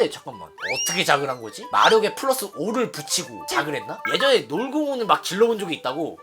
근데 잠깐만 어떻게 자글한 거지? 마력에 플러스 5를 붙이고 자글했나? 예전에 놀궁훈을 막 질러본 적이 있다고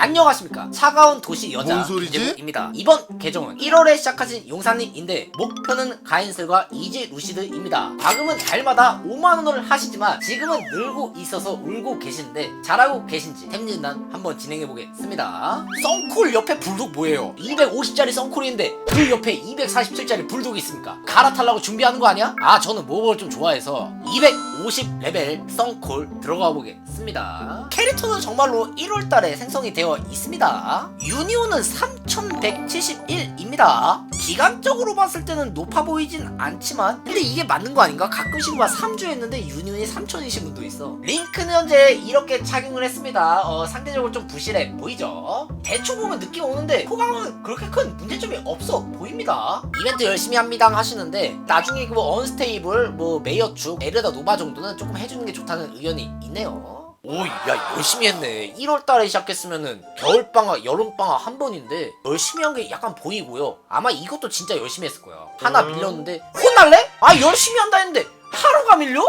안녕하십니까. 차가운 도시 여자 뭔 소리지? 김재국입니다. 이번 계정은 1월에 시작하신 용사님인데 목표는 가인슬과 이지 루시드입니다. 과금은 달마다 5만원을 하시지만 지금은 늘고 있어서 울고 계시는데 잘하고 계신지 템진단 한번 진행해 보겠습니다. 썬콜 옆에 불독 뭐예요? 250짜리 썬콜인데 그 옆에 247짜리 불독이 있습니까? 갈아타려고 준비하는 거 아니야? 아 저는 모험을 좀 좋아해서 250레벨 썬콜 들어가 보겠습니다. 캐릭터는 정말로 1월달에 생성이 되어 있습니다. 유니온은 3171입니다. 기간적으로 봤을 때는 높아 보이진 않지만 근데 이게 맞는 거 아닌가? 가끔씩 막 3주 했는데 유니온이 3000이신 분도 있어. 링크는 현재 이렇게 착용을 했습니다. 어, 상대적으로 좀 부실해 보이죠? 대충 보면 느낌 오는데 호감은 그렇게 큰 문제점이 없어 보입니다. 이벤트 열심히 합니다 하시는데 나중에 그뭐 언스테이블 뭐 메이어축 에르다 노바 정도는 조금 해주는 게 좋다는 의견이 있네요 오, 야, 열심히 했네. 1월 달에 시작했으면은 겨울방학, 여름방학 한 번인데 열심히 한 게 약간 보이고요. 아마 이것도 진짜 열심히 했을 거야. 하나 밀렸는데 혼날래? 아, 열심히 한다 했는데 하루가 밀려?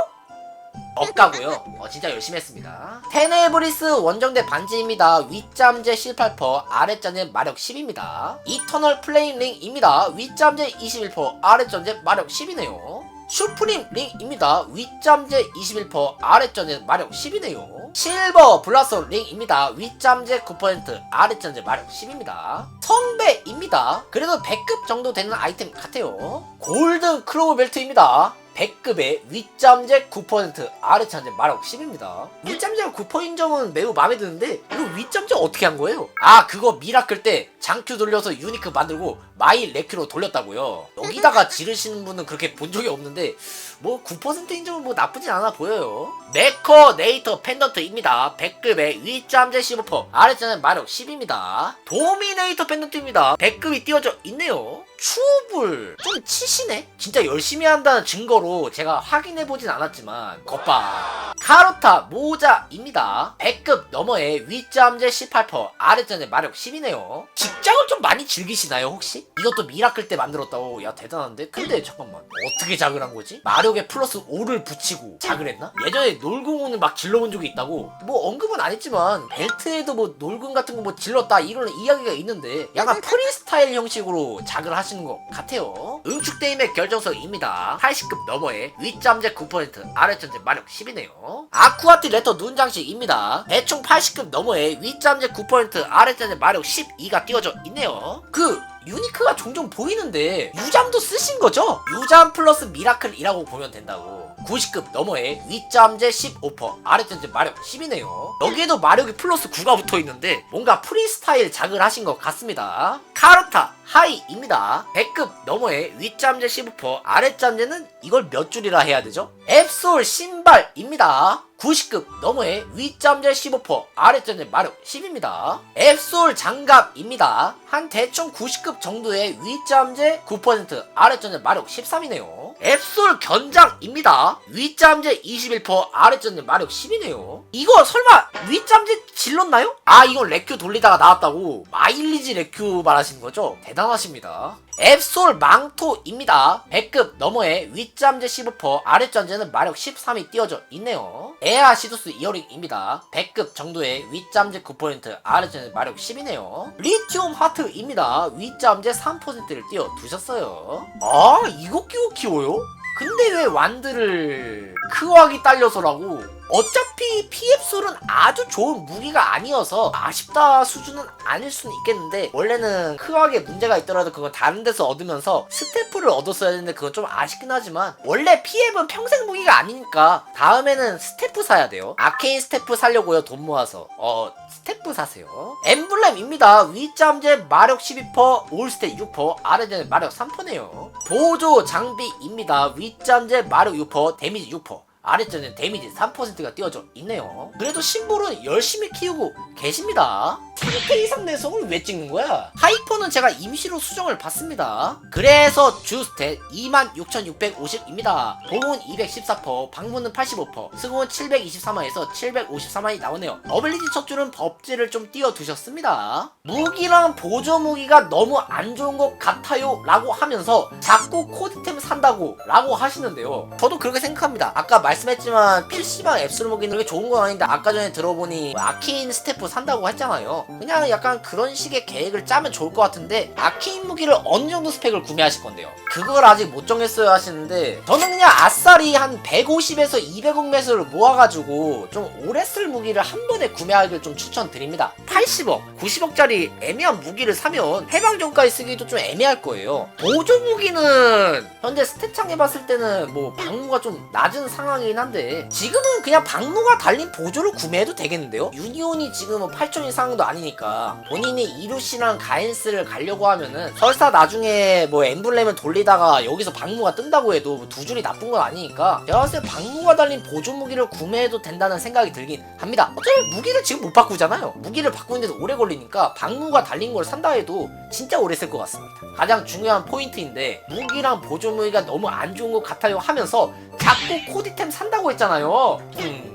없다고요. 어, 진짜 열심히 했습니다. 테네브리스 원정대 반지입니다. 윗잠재 18%, 아랫잠재 마력 10입니다. 이터널 플레임 링입니다. 윗잠재 21%, 아랫잠재 마력 10이네요. 슈프림 링입니다. 윗잠재 21%, 아랫잠재 마력 10이네요. 실버 블라소 링입니다. 윗잠재 9%, 아랫잠재 마력 10입니다. 성배입니다. 그래도 100급 정도 되는 아이템 같아요. 골든 크로우 벨트입니다. 100급의 윗잠재 9% 아래잠재 마력 10입니다. 윗잠재가 9%인 점은 매우 마음에 드는데 이거 윗잠재 어떻게 한 거예요? 아 그거 미라클 때 장큐 돌려서 유니크 만들고 마이 레큐로 돌렸다고요. 여기다가 지르시는 분은 그렇게 본 적이 없는데 뭐 9%인 점은 뭐 나쁘진 않아 보여요. 메커 네이터 펜던트입니다. 100급의 윗잠재 15% 아래잠재 마력 10입니다. 도미네이터 펜던트입니다. 100급이 띄워져 있네요. 추불 좀 치시네 진짜 열심히 한다는 증거로 제가 확인해보진 않았지만 겉봐 카로타 모자입니다 100급 너머에 윗잠재 18% 아랫잠재 마력 10이네요 직장을 좀 많이 즐기시나요 혹시? 이것도 미라클 때 만들었다고. 야 대단한데? 근데 잠깐만. 어떻게 자글한 거지? 마력에 플러스 5를 붙이고 자글했나? 예전에 놀궁훈을 막 질러본 적이 있다고. 뭐 언급은 안 했지만 벨트에도 뭐 놀궁 같은 거 뭐 질렀다 이런 이야기가 있는데 약간 프리스타일 형식으로 자글 하시는 것 같아요. 응축대임의 결정석입니다. 80급 너머에 윗잠재 9% 아랫잠재 마력 10이네요. 아쿠아티 레터 눈장식입니다. 대충 80급 너머에 윗잠재 9% 아랫잠재 마력 12가 띄워져 있네요. 그 유니크가 종종 보이는데 유잠도 쓰신 거죠? 유잠 플러스 미라클이라고 보면 된다고. 90급 너머에 윗잠재 15% 아랫잠재 마력 10이네요. 여기에도 마력이 플러스 9가 붙어있는데 뭔가 프리스타일 작을 하신 것 같습니다. 카르타 하이입니다. 100급 너머에 윗잠재 15% 아랫잠재는 이걸 몇 줄이라 해야 되죠? 앱솔 신발입니다 90급 너머에 윗잠재 15% 아랫잠재 마력 10입니다. 앱솔 장갑입니다. 한 대충 90급 정도의 윗잠재 9% 아랫잠재 마력 13이네요. 앱솔 견장입니다. 윗잠재 21% 아랫잠재 마력 10이네요. 이거 설마 윗잠재 질렀나요? 아 이건 레큐 돌리다가 나왔다고 마일리지 레큐 말하시는 거죠? 대단하십니다. 앱솔 망토입니다. 100급 너머에 윗잠재 15% 아랫잠재는 마력 13이 띄워져 있네요. 에아 시도스 이어링입니다. 100급 정도의 윗잠재 9% 아랫잠재 마력 10이네요. 리튬 하트입니다. 윗잠재 3%를 띄워 두셨어요. 아 이거 끼고 키워요? 근데 왜 완드를 크왁이 딸려서라고? 어차피 PF솔은 아주 좋은 무기가 아니어서 아쉽다 수준은 아닐 수는 있겠는데 원래는 크왁에 문제가 있더라도 그건 다른 데서 얻으면서 스태프를 얻었어야 되는데 그건 좀 아쉽긴 하지만 원래 PF는 평생 무기가 아니니까 다음에는 스태프 사야 돼요. 아케인 스태프 사려고요 돈 모아서. 어 스태프 사세요. 엠블렘입니다. 윗잠재 마력 12% 올스탯 6% 아래잠재 마력 3%네요. 보조 장비입니다. 윗잠재 마력 6% 데미지 6% 아래쪽에는 데미지 3%가 띄워져 있네요. 그래도 심볼은 열심히 키우고 계십니다. 3K 이상 내성을 왜 찍는 거야? 하이퍼는 제가 임시로 수정을 받습니다. 그래서 주스탯 26,650입니다. 보은 214%, 방문은 85%, 승호는 723만에서 754만이 나오네요. 어빌리티 척줄은 법지를 좀 띄워두셨습니다. 무기랑 보조 무기가 너무 안 좋은 것 같아요 라고 하면서 자꾸 코드템 산다고 라고 하시는데요. 저도 그렇게 생각합니다. 아까 말 씀했지만 PC방 앱스로 무기는 그렇게 좋은 건 아닌데 아까 전에 들어보니 아케인 스태프 산다고 했잖아요. 그냥 약간 그런 식의 계획을 짜면 좋을 것 같은데 아케인 무기를 어느 정도 스펙을 구매하실 건데요. 그걸 아직 못 정했어요 하시는데 저는 그냥 아싸리 한 150에서 200억 매수를 모아가지고 좀 오래 쓸 무기를 한 번에 구매하기를 좀 추천드립니다. 80억, 90억짜리 애매한 무기를 사면 해방전까지 쓰기도 좀 애매할 거예요. 보조 무기는 현재 스탯창 해봤을 때는 뭐 방무가 좀 낮은 상황 이긴 한데 지금은 그냥 방무가 달린 보조를 구매해도 되겠는데요? 유니온이 지금은 8천 이상도 아니니까 본인이 이루시랑 가엔스를 가려고 하면은 설사 나중에 뭐 엠블렘을 돌리다가 여기서 방무가 뜬다고 해도 뭐 두 줄이 나쁜 건 아니니까 제가 봤을 때 방무가 달린 보조 무기를 구매해도 된다는 생각이 들긴 합니다. 어차피 무기를 지금 못 바꾸잖아요. 무기를 바꾸는데도 오래 걸리니까 방무가 달린 걸 산다 해도 진짜 오래 쓸 것 같습니다. 가장 중요한 포인트인데 무기랑 보조 무기가 너무 안 좋은 것 같아요 하면서 자꾸 코디템 산다고 했잖아요. 음.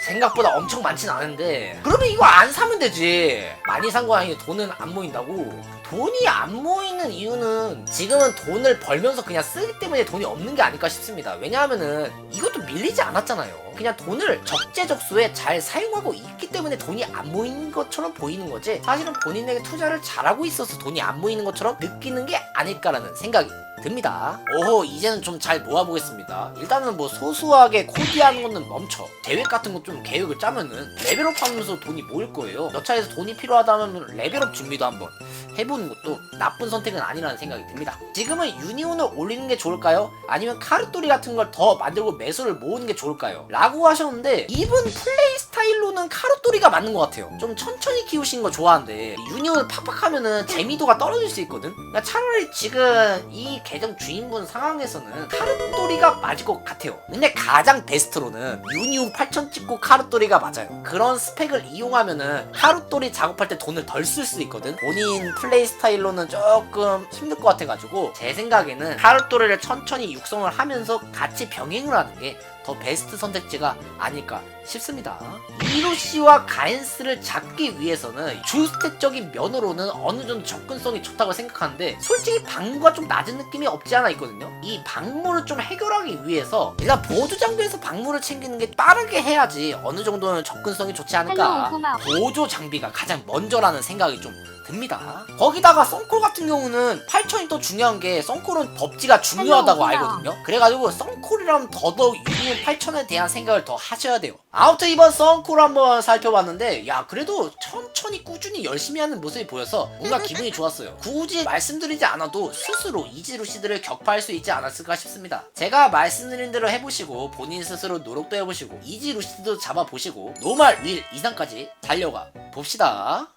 생각보다 엄청 많진 않은데. 그러면 이거 안 사면 되지. 많이 산 거 아니고 돈은 안 모인다고. 돈이 안 모이는 이유는 지금은 돈을 벌면서 그냥 쓰기 때문에 돈이 없는 게 아닐까 싶습니다. 왜냐하면은 이것도 밀리지 않았잖아요. 그냥 돈을 적재적소에 잘 사용하고 있기 때문에 돈이 안 모이는 것처럼 보이는 거지. 사실은 본인에게 투자를 잘하고 있어서 돈이 안 모이는 것처럼 느끼는 게 아닐까라는 생각이 듭니다. 오호 이제는 좀 잘 모아보겠습니다. 일단은 뭐 소소하게 코디하는 거는 멈춰. 계획 같은 거 좀 계획을 짜면은 레벨업 하면서 돈이 모일 거예요. 여차에서 돈이 필요하다면 레벨업 준비도 한번 해보는 것도 나쁜 선택은 아니라는 생각이 듭니다. 지금은 유니온을 올리는 게 좋을까요? 아니면 카르토리 같은 걸 더 만들고 매수를 모으는 게 좋을까요? 라고 하셨는데 이분 플레이 스타일로는 카르토리가 맞는 것 같아요. 좀 천천히 키우시는 거 좋아하는데 유니온을 팍팍 하면은 재미도가 떨어질 수 있거든. 그러니까 차라리 지금 이 계정 주인분 상황에서는 카르토리가 맞을 것 같아요. 근데 가장 베스트로는 유니온 8000 찍고 카르토리가 맞아요. 그런 스펙을 이용하면은 카르토리 작업할 때 돈을 덜 쓸 수 있거든. 본인 플레이 스타일로는 조금 힘들 것 같아가지고 제 생각에는 카르토리를 천천히 육성을 하면서 같이 병행을 하는 게 더 베스트 선택지가 아닐까 싶습니다. 이로 씨와 가엔스를 잡기 위해서는 주스택적인 면으로는 어느 정도 접근성이 좋다고 생각하는데 솔직히 방무가 좀 낮은 느낌이 없지 않아 있거든요. 이 방무를 좀 해결하기 위해서 일단 보조 장비에서 방무를 챙기는 게 빠르게 해야지 어느 정도는 접근성이 좋지 않을까. 헬로, 고마워. 보조 장비가 가장 먼저라는 생각이 좀 듭니다. 거기다가 썬콜 같은 경우는 8천이 또 중요한 게 썬콜은 법지가 중요하다고 알거든요. 그래가지고 썬콜이라면 더더욱 유니온 8천에 대한 생각을 더 하셔야 돼요. 아무튼 이번 썬콜 한번 살펴봤는데 야 그래도 천천히 꾸준히 열심히 하는 모습이 보여서 뭔가 기분이 좋았어요. 굳이 말씀드리지 않아도 스스로 이지루 씨들을 격파할 수 있지 않았을까 싶습니다. 제가 말씀드린 대로 해보시고 본인 스스로 노력도 해보시고 이지루 씨도 잡아보시고 노말 윌 이상까지 달려가 봅시다.